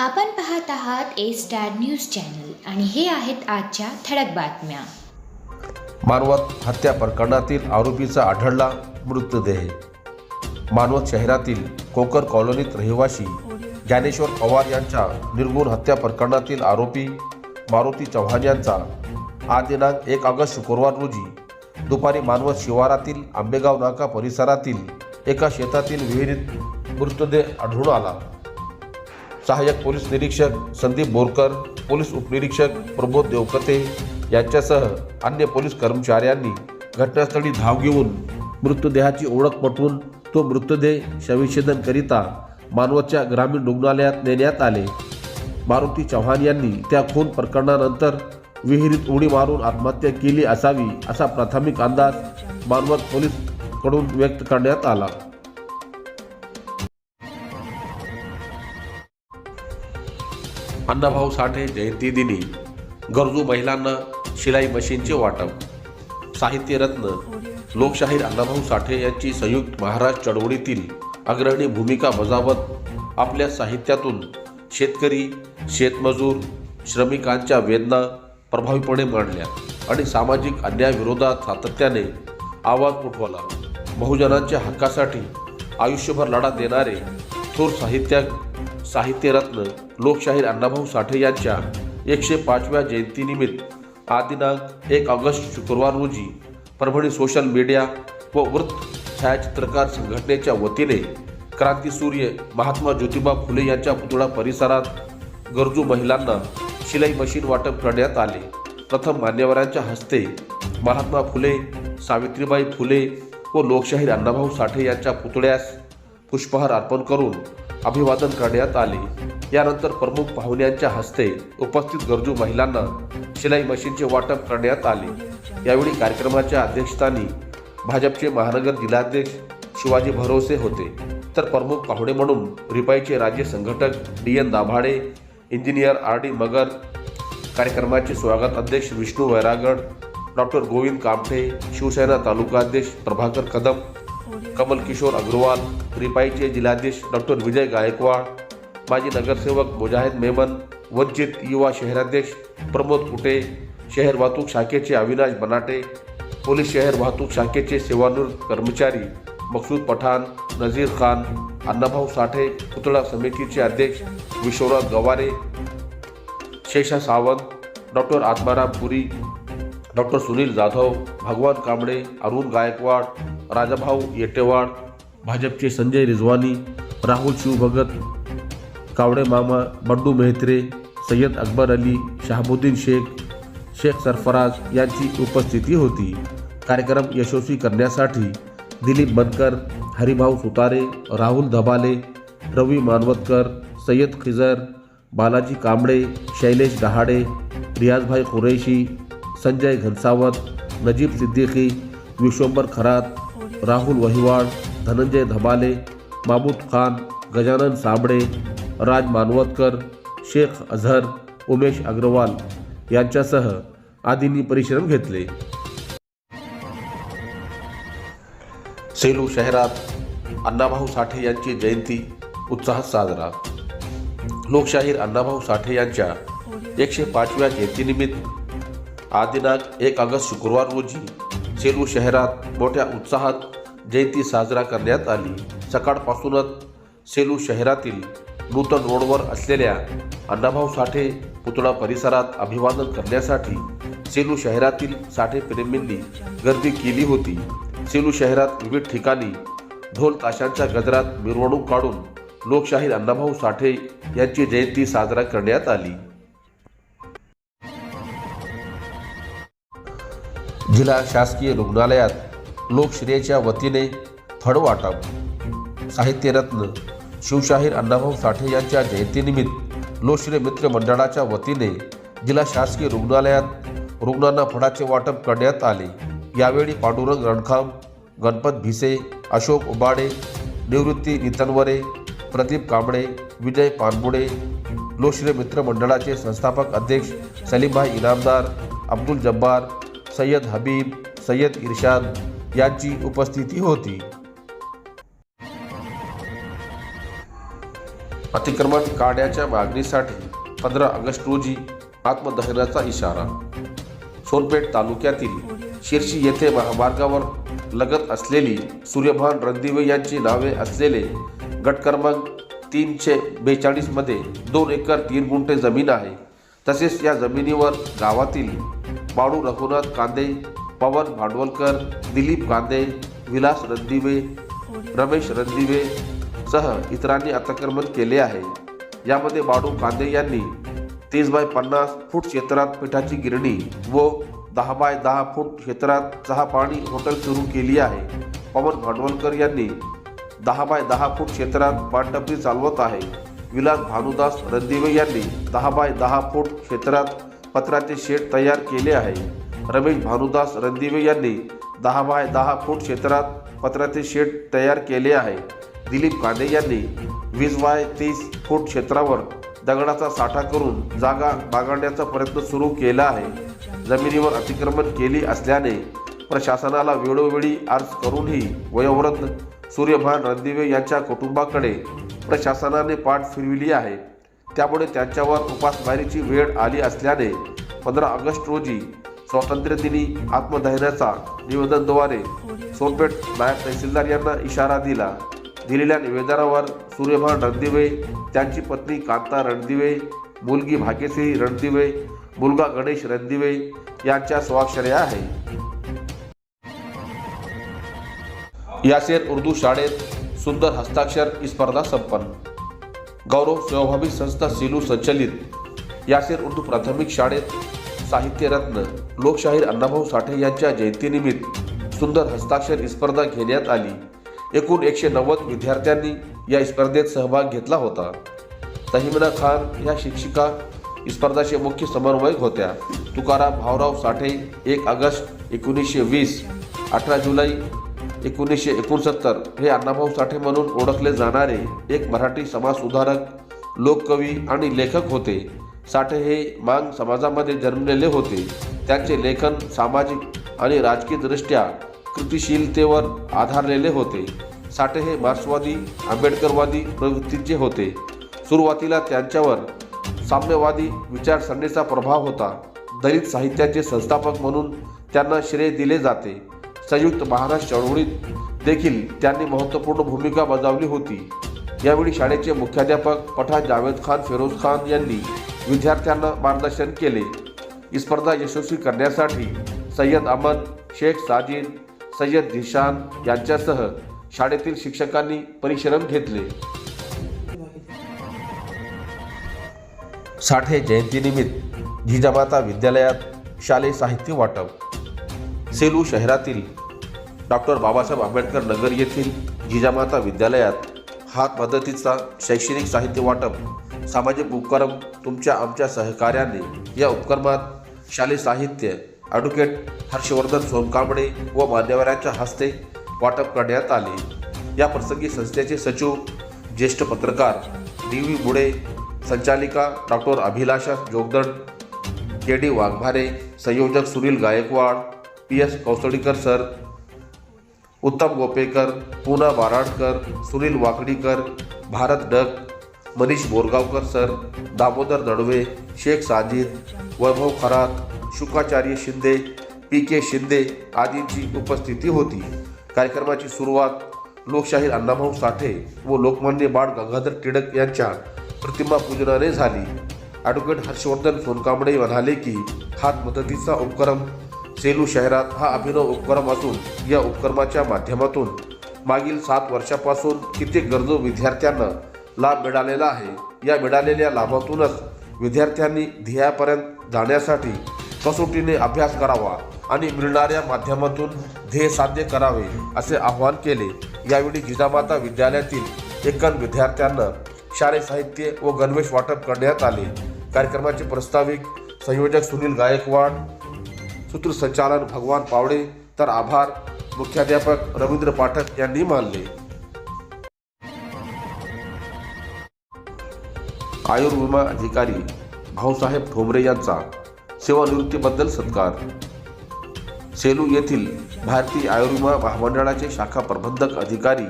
आपण पाहत आहात ए स्टार न्यूज चॅनल आणि हे आहेत आजच्या ठळक बातम्या. मानवत हत्या प्रकरणातील आरोपीचा आढळला मृतदेह. मानवत शहरातील कोकर कॉलनीत रहिवासी ज्ञानेश्वर पवार यांच्या निर्गुण हत्या प्रकरणातील आरोपी मारुती चव्हाण यांचा आज दिनांक एक ऑगस्ट शुक्रवार रोजी दुपारी मानवत शिवारातील आंबेगाव नाका परिसरातील एका शेतातील विहिरीत मृतदेह आढळून आला. सहाय्यक पोलीस निरीक्षक संदीप बोरकर पोलीस उपनिरीक्षक प्रबोध देवकते यांच्यासह अन्य पोलीस कर्मचाऱ्यांनी घटनास्थळी धाव घेऊन मृतदेहाची ओळख पटवून तो मृतदेह शविच्छेदनकरिता मानवतच्या ग्रामीण रुग्णालयात नेण्यात आले. मारुती चव्हाण यांनी त्या खून प्रकरणानंतर विहिरीत उडी मारून आत्महत्या केली असावी असा प्राथमिक अंदाज मानवत पोलीसकडून व्यक्त करण्यात आला. अण्णाभाऊ साठे जयंती दिनी गरजू महिलांना शिलाई मशीनचे वाटप साहित्यरत्न लोकशाहीर अण्णाभाऊ साठे यांची संयुक्त महाराष्ट्र चळवळीतील अग्रणी भूमिका बजावत आपल्या साहित्यातून शेतकरी शेतमजूर श्रमिकांच्या वेदना प्रभावीपणे मांडल्या आणि सामाजिक अन्यायाविरोधात सातत्याने आवाज उठवला. बहुजनांच्या हक्कासाठी आयुष्यभर लढा देणारे थोर साहित्यक साहित्यरत्न लोकशाहीर अण्णाभाऊ साठे यांच्या एकशे पाचव्या जयंतीनिमित्त आज दिनांक एक ऑगस्ट शुक्रवार रोजी परभणी सोशल मीडिया व वृत्त छायाचित्रकार संघटनेच्या वतीने क्रांतीसूर्य महात्मा ज्योतिबा फुले यांच्या पुतळा परिसरात गरजू महिलांना शिलाई मशीन वाटप करण्यात आले. प्रथम मान्यवरांच्या हस्ते महात्मा फुले सावित्रीबाई फुले व लोकशाहीर अण्णाभाऊ साठे यांच्या पुतळ्यास पुष्पहार अर्पण करून अभिवादन करण्यात आले. यानंतर प्रमुख पाहुण्यांच्या हस्ते उपस्थित गरजू महिलांना शिलाई मशीनचे वाटप करण्यात आले. यावेळी कार्यक्रमाच्या अध्यक्षस्थानी भाजपचे महानगर जिल्हाध्यक्ष शिवाजी भरोसे होते. तर प्रमुख पाहुणे म्हणून रिपाईचे राज्य संघटक D N Dabhade engineer R D Magar कार्यक्रमाचे स्वागत अध्यक्ष विष्णू वैरागड डॉक्टर गोविंद कामठे शिवसेना तालुकाध्यक्ष प्रभाकर कदम कमल किशोर अग्रवाल रिपाईचे जिल्हाध्यक्ष डॉक्टर विजय गायकवाड माजी नगरसेवक मुजाहिद मेमन वंचित युवा शहराध्यक्ष प्रमोद कुटे शहर वाहतूक शाखेचे अविनाश बनाटे पोलीस शहर वाहतूक शाखेचे सेवानिवृत्त कर्मचारी मकसूद पठाण नझीर खान अण्णाभाऊ साठे पुतळा समितीचे अध्यक्ष विश्वनाथ गवारे शेषा सावंत डॉक्टर आत्माराम पुरी डॉक्टर सुनील जाधव भगवान कांबळे अरुण गायकवाड राजाभाऊ येटेवाड भाजपचे संजय रिझवानी राहुल शिवभगत कावडे मामा बंडू मेहत्रे सय्यद अकबर अली शहाबुद्दीन शेख शेख सरफराज यांची उपस्थिती होती. कार्यक्रम यशस्वी करण्यासाठी दिलीप बनकर हरिभाऊ सुतारे राहुल धबाले रवी मानवतकर सय्यद खिजर बालाजी कांबळे शैलेश डहाडे रियाजभाई कुरेशी संजय घनसावत नजीब सिद्दीकी विश्वंबर खरात राहुल वहिवाड धनंजय धबाले माबूद खान गजानन साबळे राज मानवतकर शेख अझहर उमेश अग्रवाल यांच्यासह आदींनी परिश्रम घेतले. सेलू शहरात अण्णाभाऊ साठे यांची जयंती उत्साहात साजरा. लोकशाहीर अण्णाभाऊ साठे यांच्या एकशे पाचव्या जयंतीनिमित्त आज एक ऑगस्ट शुक्रवार रोजी सेलू शहरात मोठ्या उत्साहात जयंती साजरा करण्यात आली. सकाळपासूनच सेलू शहरातील नूतन रोडवर असलेल्या अण्णाभाऊ साठे पुतळा परिसरात अभिवादन करण्यासाठी सेलू शहरातील साठे प्रेमींनी गर्दी केली होती. सेलू शहरात विविध ठिकाणी ढोल ताशांच्या गजरात मिरवणूक काढून लोकशाहीर अण्णाभाऊ साठे यांची जयंती साजरा करण्यात आली. जिल्हा शासकीय रुग्णालयात लोकश्रेयेच्या वतीने फडवाटप साहित्यरत्न शिवशाहीर अण्णाभाऊ साठे यांच्या जयंतीनिमित्त लोकश्रेय मित्र मंडळाच्या वतीने जिल्हा शासकीय रुग्णालयात रुग्णांना फळाचे वाटप करण्यात आले. यावेळी पांडुरंग रणखाम गणपत भिसे अशोक उबाडे निवृत्ती नितनवरे प्रदीप कांबळे विजय पानबुडे लोकश्रेय मित्र मंडळाचे संस्थापक अध्यक्ष सलीमभाई इनामदार अब्दुल जब्बार सय्यद हबीब सय्यद इर्शाद यांची उपस्थिती होती. अतिक्रमण काढण्याच्या मागणीसाठी पंधरा ऑगस्ट रोजी आत्मदहनाचा इशारा. सोनपेठ तालुक्यातील शिर्शी येथे महामार्गावर लगत असलेली सूर्यभान रणदिवे यांची नावे असलेले गट क्रमांक तीनशे बेचाळीसमध्ये दोन एकर तीन गुंठे जमीन आहे. तसेच या जमिनीवर गावातील बाळू रघुनाथ कांदे पवन भांडवलकर दिलीप कांदे विलास रणदिवे रमेश रणदिवे सह इतरांनी अतिक्रमण केले आहे. यामध्ये बाळू कांदे यांनी तीस बाय पन्नास फूट क्षेत्रात पिठाची गिरणी व दहा बाय दहा फूट क्षेत्रात चहा पाणी हॉटेल सुरू केली आहे. पवन भांडवलकर यांनी दहा बाय दहा फूट क्षेत्रात पानटपरी चालवत आहे. विलास भानुदास रणदिवे यांनी दहा बाय दहा फूट क्षेत्रात पत्राचे शेड तयार केले आहे. रमेश भानुदास रणदिवे यांनी दहा बाय दहा फूट क्षेत्रात पत्राचे शेड तयार केले आहे. दिलीप कांदे यांनी वीस बाय तीस फूट क्षेत्रावर दगडाचा साठा करून जागा बागडण्याचा प्रयत्न सुरू केला आहे. जमिनीवर अतिक्रमण केली असल्याने प्रशासनाला वेळोवेळी अर्ज करूनही वयोवृद्ध सूर्यभान रणदिवे यांच्या कुटुंबाकडे प्रशासनाने पाठ फिरविली आहे. त्यामुळे त्यांच्यावर उपासमारीची वेळ आली असल्याने पंधरा ऑगस्ट रोजी स्वातंत्र्यदिनी आत्मदहनाचा निवेदनद्वारे सोनपेठ नायब तहसीलदार यांना इशारा दिला. दिलेल्या निवेदनावर सूर्यभान रणदिवे त्यांची पत्नी कांता रणदिवे मुलगी भाग्यश्री रणदिवे मुलगा गणेश रणदिवे यांच्या स्वाक्षऱ्या आहे. यासेर उर्दू शाळेत सुंदर हस्ताक्षर ही स्पर्धा संपन्न. गौरव सेवाभावी संस्था सेलू संचलित. यासेर उर्दू प्राथमिक शाळेत साहित्यरत्न लोकशाहीर अण्णाभाऊ साठे यांच्या जयंतीनिमित्त सुंदर हस्ताक्षर स्पर्धा घेण्यात आली. एकूण एकशे नव्वद विद्यार्थ्यांनी या स्पर्धेत सहभाग घेतला होता. तहिमना खान ह्या शिक्षिका स्पर्धाचे मुख्य समन्वयक होत्या. तुकाराम भाऊराव साठे एक ऑगस्ट एकोणीसशे वीस अठरा जुलै एकोणीसशे एकोणसत्तर हे अण्णाभाऊ साठे म्हणून ओळखले जाणारे एक मराठी समाजसुधारक लोककवी आणि लेखक होते. साठे हे मांग समाजामध्ये जन्मलेले होते. त्यांचे लेखन सामाजिक आणि राजकीयदृष्ट्या कृतिशीलतेवर आधारलेले होते. साठे हे मार्क्सवादी आंबेडकरवादी प्रवृत्तीचे होते. सुरुवातीला त्यांच्यावर साम्यवादी विचारसरणीचा प्रभाव होता. दलित साहित्याचे संस्थापक म्हणून त्यांना श्रेय दिले जाते. संयुक्त महाराष्ट्र चळवळीत देखील त्यांनी महत्त्वपूर्ण भूमिका बजावली होती. यावेळी शाळेचे मुख्याध्यापक पठाण जावेद खान फिरोज खान यांनी विद्यार्थ्यांना मार्गदर्शन केले. ही स्पर्धा यशस्वी करण्यासाठी सय्यद अहमद शेख साजिद सय्यद झिशान यांच्यासह शाळेतील शिक्षकांनी परिश्रम घेतले. साठे जयंतीनिमित्त जिजामाता विद्यालयात शालेय साहित्य वाटप सेलू शहरातील डॉक्टर बाबासाहेब आंबेडकर नगर येथील जिजामाता विद्यालयात हात मदतीचा शैक्षणिक साहित्य वाटप सामाजिक उपक्रम तुमच्या आमच्या सहकार्याने या उपक्रमात शालेय साहित्य ॲडव्होकेट हर्षवर्धन सोनकांबळे व मान्यवरांच्या हस्ते वाटप करण्यात आले. या प्रसंगी संस्थेचे सचिव ज्येष्ठ पत्रकार डी व्ही बुडे संचालिका doctor Abhilasha Jogdand K D Waghbhare संयोजक Sunil Gaikwad P S Kausadikar sir Uttam Gopekar Puna Waradkar Sunil Wakdikar Bharat Dak Manish Borgaonkar sir Damodar Dadve Shaikh Sajid Vaibhav Kharat Shukacharya Shinde P K Shinde आदींची उपस्थिती होती. कार्यक्रमाची सुरुवात लोकशाहीर अण्णाभाऊ साठे व लोकमान्य बाळ गंगाधर टिळक यांच्या प्रतिमा पूजनाने झाली. ॲडव्होकेट हर्षवर्धन सोनकांबडे म्हणाले की हात मदतीचा उपक्रम सेलू शहरात हा अभिनव उपक्रम असून या उपक्रमाच्या माध्यमातून मागील सात वर्षापासून कित्येक गरजू विद्यार्थ्यांना लाभ मिळालेला आहे. या मिळालेल्या लाभातूनच विद्यार्थ्यांनी ध्येयापर्यंत जाण्यासाठी कसोटीने अभ्यास करावा आणि मिळणाऱ्या माध्यमातून ध्येय साध्य करावे असे आवाहन केले. यावेळी जिजामाता विद्यालयातील एकन विद्यार्थ्यांना शालेय साहित्य व गणवेश वाटप करण्यात आले. कार्यक्रमाचे प्रस्ताविक संयोजक सुनील गायकवाड सूत्रसंचालन भगवान पावडे तर आभार. मुख्याध्यापक रवींद्र पाठक यांनी मानले. आयुर्विमा अधिकारी भाऊसाहेब ठोंबरे यांचा सेवानिवृत्तीबद्दल सत्कार. सेलू येथील भारतीय आयुर्विमा महामंडळाचे शाखा प्रबंधक अधिकारी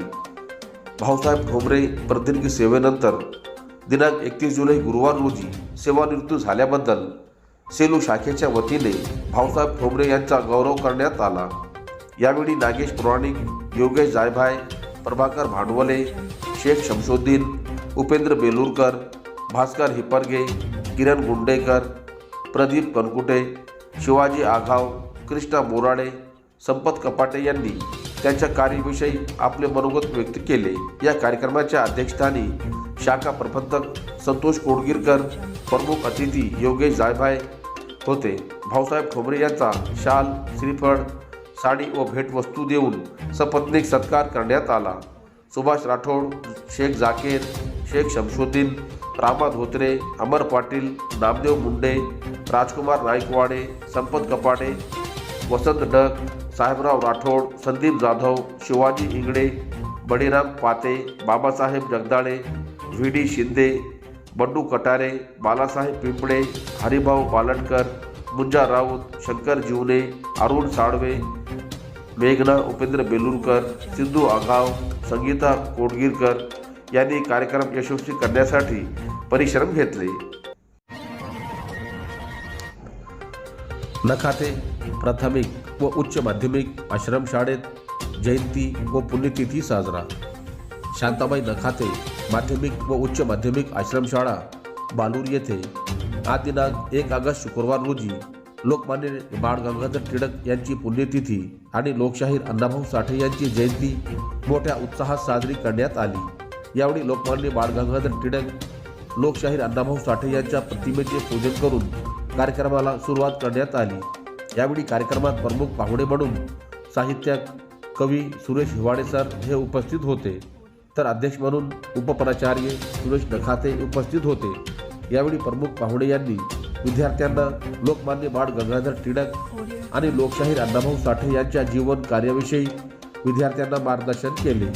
भाऊसाहेब ठोंबरे प्रदीर्घ सेवेनंतर दिनांक एकतीस जुलै गुरुवार रोजी सेवानिवृत्त झाल्याबद्दल सेलू शाखेच्या वतीने भाऊसाहेब ठोंबरे यांचा गौरव करण्यात आला. यावेळी नागेश पुराणिक योगेश जायभाय प्रभाकर भांडवले शेख शमशुद्दीन उपेंद्र बेलूरकर भास्कर हिपरगे किरण गुंडेकर प्रदीप कनकुटे शिवाजी आघाव कृष्णा मोराडे संपत कपाटे यांनी त्यांच्या कार्याविषयी आपले मनोगत व्यक्त केले. या कार्यक्रमाच्या अध्यक्षस्थानी शाखा प्रबंधक संतोष कोडगिरकर प्रमुख अतिथी योगेश जायभाय होते. भाऊसाहेब ठोंबरे यांचा शाल श्रीफळ साडी व भेटवस्तू देऊन सपत्नीक सत्कार करण्यात आला. सुभाष राठोड शेख जाकीर शेख शमशुद्दीन रामा धोत्रे अमर पाटील नामदेव मुंडे राजकुमार नाईकवाडे संपत कपाडे वसंत डग साहेबराव राठोड संदीप जाधव शिवाजी इंगडे बळीराम पाते बाबासाहेब जगदाळे व्ही डी शिंदे बंडू कटारे बालासाहेब पिंपळे हरिभाऊ पालनकर मुंजा राऊत शंकर जीवने अरुण साळवे मेघना उपेंद्र बेलूरकर सिद्धू आगाव संगीता कोडगीरकर यांनी कार्यक्रम यशस्वी करण्यासाठी परिश्रम घेतले. नखाते प्राथमिक व उच्च माध्यमिक आश्रमशाळेत जयंती व पुण्यतिथी साजरा. शांताबाई नखाते माध्यमिक व उच्च माध्यमिक आश्रमशाळा बालूर येथे आज दिनांक एक ऑगस्ट शुक्रवार रोजी लोकमान्य बाळ गंगाधर टिळक यांची पुण्यतिथी आणि लोकशाहीर अण्णाभाऊ साठे यांची जयंती मोठ्या उत्साहात साजरी करण्यात आली. यावेळी लोकमान्य बाळ गंगाधर टिळक लोकशाहीर अण्णाभाऊ साठे यांच्या प्रतिमेचे पूजन करून कार्यक्रमाला सुरुवात करण्यात आली. यावेळी कार्यक्रमात प्रमुख पाहुणे म्हणून साहित्यक कवी सुरेश हिवाडे सर हे उपस्थित होते. तर अध्यक्ष म्हणून उपप्राचार्य सुरेश नखाते उपस्थित होते. यावेळी प्रमुख पाहुणे यांनी विद्यार्थ्यांना लोकमान्य बाळ गंगाधर टिळक आणि लोकशाहीर अण्णाभाऊ साठे यांच्या जीवन कार्याविषयी विद्यार्थ्यांना मार्गदर्शन केले.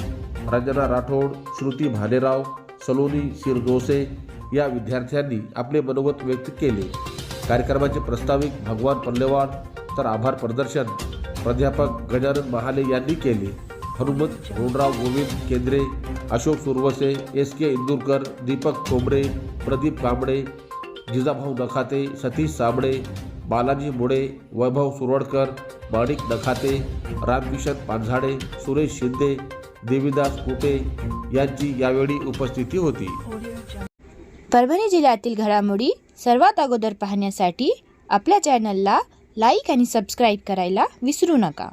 रंजना राठोड श्रुती भालेराव सलोनी शिरदोसे या विद्यार्थ्यांनी आपले मनोगत व्यक्त केले. कार्यक्रमाचे प्रस्ताविक भगवान पल्लेवाड तर आभार प्रदर्शन प्राध्यापक गजानन महाले यांनी केले. हरुमत रोडराव गोविंद केंद्रे अशोक सुरवसे एस के इंदूरकर दीपक ठोंबरे प्रदीप कांबळे जिजाभाऊ नखाते सतीश साबळे बालाजी मुळे वैभव सुरवडकर माणिक नखाते रामकिशन पानझाडे सुरेश शिंदे देवीदास कुटे यांची यावेळी उपस्थिती होती. परभणी जिल्ह्यातील घडामोडी सर्वात अगोदर पाहण्यासाठी आपल्या चॅनलला लाईक आणि सबस्क्राईब करायला विसरू नका.